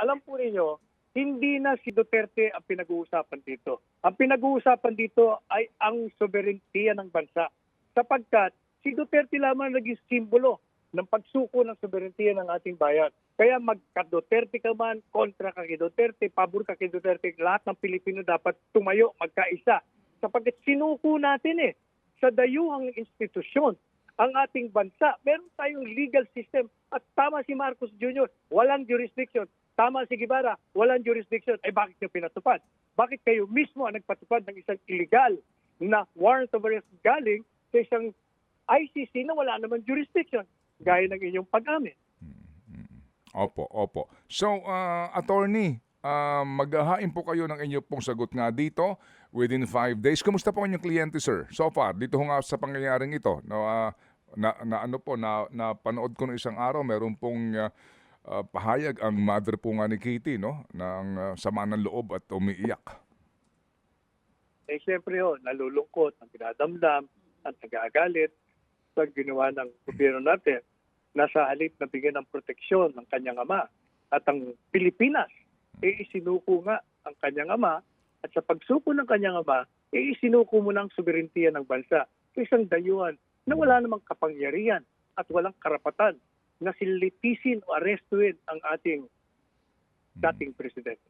alam po ninyo, hindi na si Duterte ang pinag-uusapan dito. Ang pinag-uusapan dito ay ang sobereintiya ng bansa. Sapagkat si Duterte lamang naging simbolo ng pagsuko ng sobereintiya ng ating bayan. Kaya magka-Duterte ka man, kontra ka kay Duterte, pabor ka kay Duterte, lahat ng Pilipino dapat tumayo, magkaisa. Sapagkat sinuko natin eh, sa dayuhang institusyon ang ating bansa. Meron tayong legal system at tama si Marcos Jr., walang jurisdiction. Tama si Guevara, walang jurisdiction. Eh bakit nyo pinatupad? Bakit kayo mismo ang nagpatupad ng isang illegal na warrant of arrest galing sa isang ICC na wala naman jurisdiction, gaya ng inyong pag-amin. Opo, opo. So, uh, attorney, uh, maghahain po kayo ng inyong pong sagot nga dito within five days. Kumusta po ang inyong kliyente, sir? So far, dito ho nga sa pangyayaring ito, no, ah, na, na ano po, na, na panood ko ng isang araw, meron pong ah, ah, pahayag ang mother po nga ni Katie, no, ng ah, sama ng loob at umiiyak. Eh siyempre ho, nalulungkot, ang dinadamdam, at nag-aagalit sa ginawa ng gobyerno natin na sa halip na bigyan ng proteksyon ng kanyang ama at ang Pilipinas, eh isinuko nga ang kanyang ama at sa pagsuko ng kanyang ama, eh isinuko mo ng soberentiya ng bansa sa isang dayuhan na wala namang kapangyarihan at walang karapatan na silitisin o arestuin ang ating dating presidente.